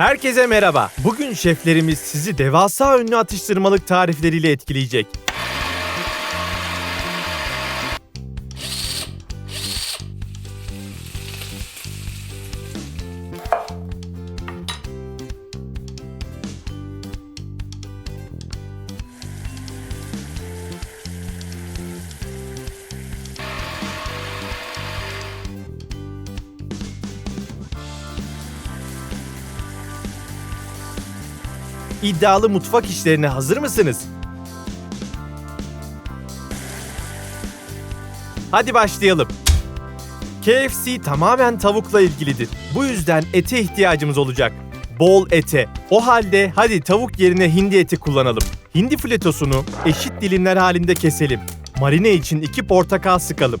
Herkese merhaba. Bugün şeflerimiz sizi devasa ünlü atıştırmalık tarifleriyle etkileyecek. İddialı mutfak işlerine hazır mısınız? Hadi başlayalım. KFC tamamen tavukla ilgilidir. Bu yüzden ete ihtiyacımız olacak. Bol ete. O halde hadi tavuk yerine hindi eti kullanalım. Hindi filetosunu eşit dilimler halinde keselim. Marine için 2 portakal sıkalım.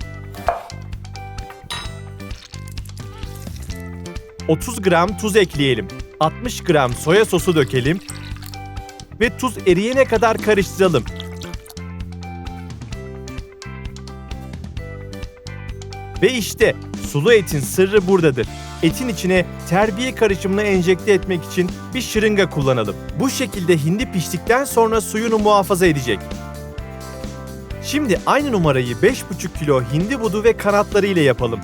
30 gram tuz ekleyelim. 60 gram soya sosu dökelim ve tuz eriyene kadar karıştıralım. Ve işte sulu etin sırrı buradadır. Etin içine terbiye karışımını enjekte etmek için bir şırınga kullanalım. Bu şekilde hindi piştikten sonra suyunu muhafaza edecek. Şimdi aynı numarayı 5,5 kilo hindi budu ve kanatları ile yapalım.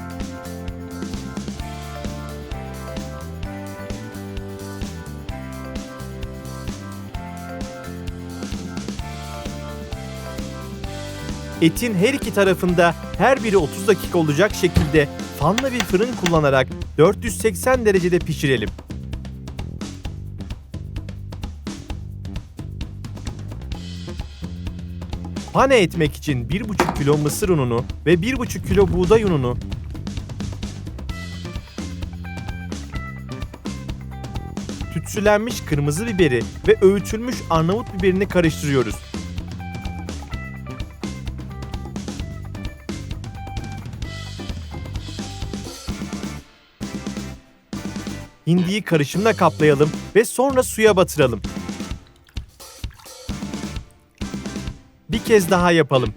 Etin her iki tarafında her biri 30 dakika olacak şekilde fanlı bir fırın kullanarak 480 derecede pişirelim. Pane etmek için 1,5 kilo mısır ununu ve 1,5 kilo buğday ununu tütsülenmiş kırmızı biberi ve öğütülmüş Arnavut biberini karıştırıyoruz. Hindiyi karışımla kaplayalım ve sonra suya batıralım. Bir kez daha yapalım.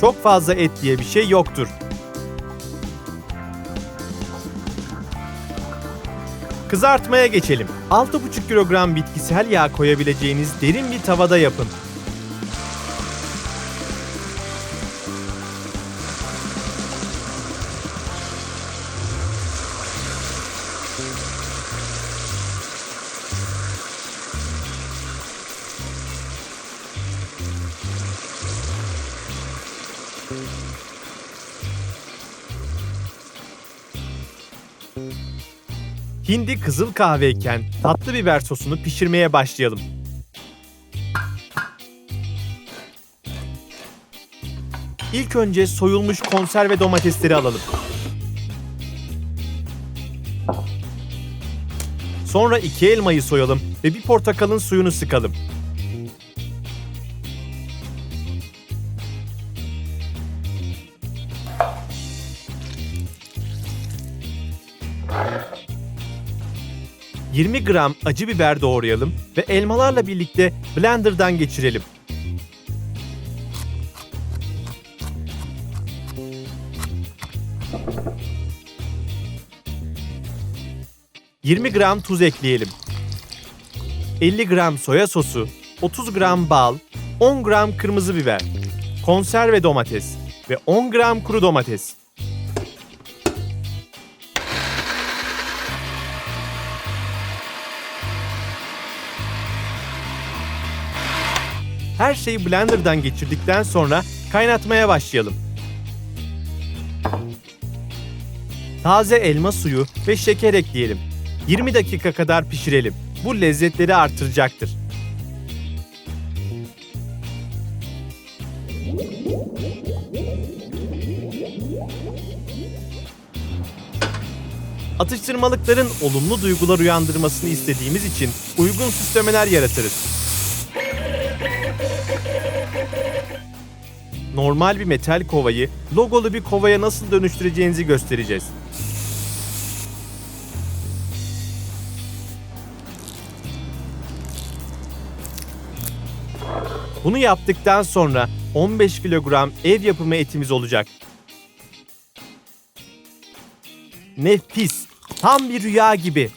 Çok fazla et diye bir şey yoktur. Kızartmaya geçelim. 6,5 kilogram bitkisel yağ koyabileceğiniz derin bir tavada yapın. Hindi kızıl kahveyken tatlı biber sosunu pişirmeye başlayalım. İlk önce soyulmuş konserve domatesleri alalım. Sonra iki elmayı soyalım ve bir portakalın suyunu sıkalım. ...20 gram acı biber doğrayalım ve elmalarla birlikte blenderdan geçirelim. ...20 gram tuz ekleyelim. 50 gram soya sosu, 30 gram bal, 10 gram kırmızı biber, konserve domates ve 10 gram kuru domates. Her şeyi blenderdan geçirdikten sonra kaynatmaya başlayalım. Taze elma suyu ve şeker ekleyelim. 20 dakika kadar pişirelim. Bu lezzetleri artıracaktır. Atıştırmalıkların olumlu duygular uyandırmasını istediğimiz için uygun süslemeler yaratırız. normal bir metal kovayı logolu bir kovaya nasıl dönüştüreceğinizi göstereceğiz. Bunu yaptıktan sonra 15 kilogram ev yapımı etimiz olacak. Nefis, tam bir rüya gibi.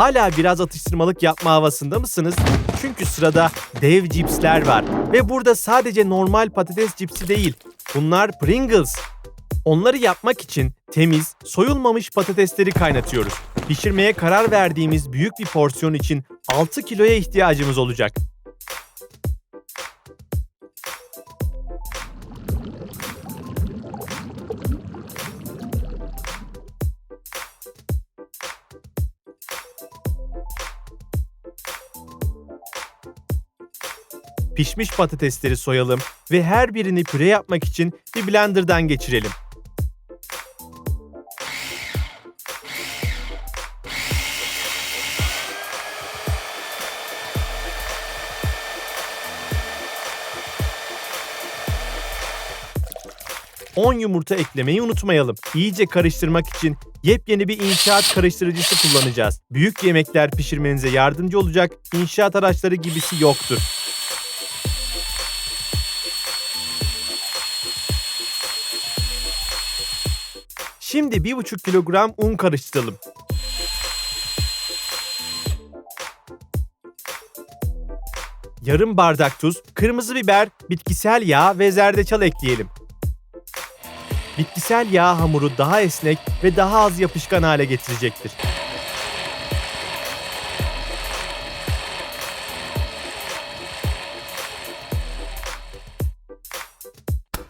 Hala biraz atıştırmalık yapma havasında mısınız? Çünkü sırada dev cipsler var. Ve burada sadece normal patates cipsi değil. Bunlar Pringles. Onları yapmak için temiz, soyulmamış patatesleri kaynatıyoruz. Pişirmeye karar verdiğimiz büyük bir porsiyon için 6 kiloya ihtiyacımız olacak. Pişmiş patatesleri soyalım ve her birini püre yapmak için bir blenderdan geçirelim. ...10 yumurta eklemeyi unutmayalım. İyice karıştırmak için yepyeni bir inşaat karıştırıcısı kullanacağız. Büyük yemekler pişirmenize yardımcı olacak inşaat araçları gibisi yoktur. Şimdi 1,5 kilogram un karıştıralım. Yarım bardak tuz, kırmızı biber, bitkisel yağ ve zerdeçal ekleyelim. Bitkisel yağ hamuru daha esnek ve daha az yapışkan hale getirecektir.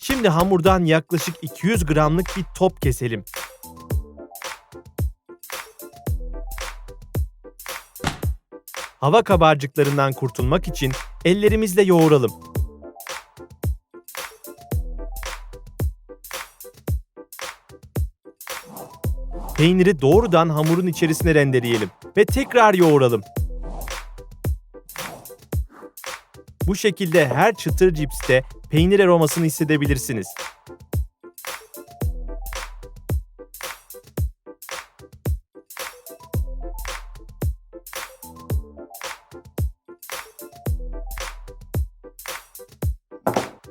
Şimdi hamurdan yaklaşık 200 gramlık bir top keselim. Hava kabarcıklarından kurtulmak için ellerimizle yoğuralım. Peyniri doğrudan hamurun içerisine rendeleyelim ve tekrar yoğuralım. Bu şekilde her çıtır cipste peynir aromasını hissedebilirsiniz.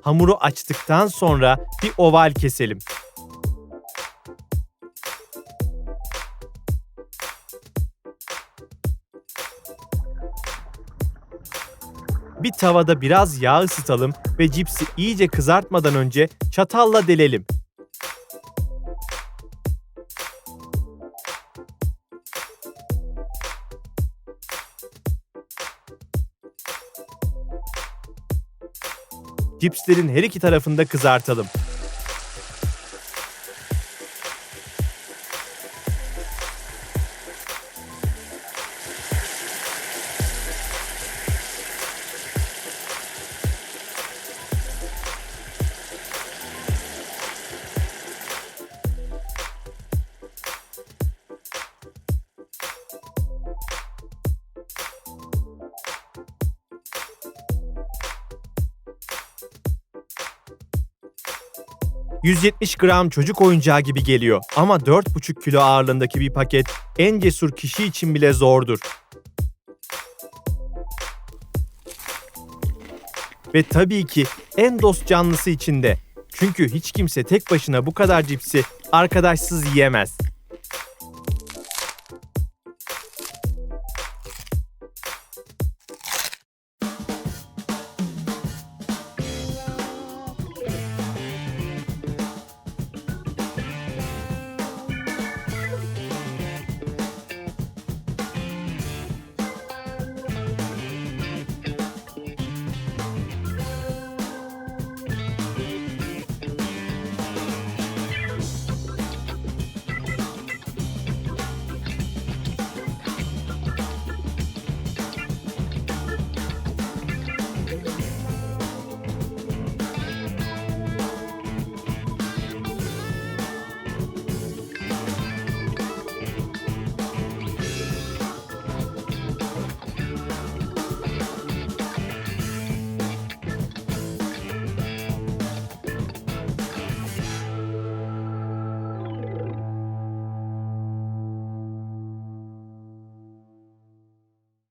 Hamuru açtıktan sonra bir oval keselim. Bir tavada biraz yağ ısıtalım ve cipsi iyice kızartmadan önce çatalla delelim. Cipslerin her iki tarafında kızartalım. ...170 gram çocuk oyuncağı gibi geliyor. Ama 4,5 kilo ağırlığındaki bir paket en cesur kişi için bile zordur. Ve tabii ki en dost canlısı için de. Çünkü hiç kimse tek başına bu kadar cipsi arkadaşsız yiyemez.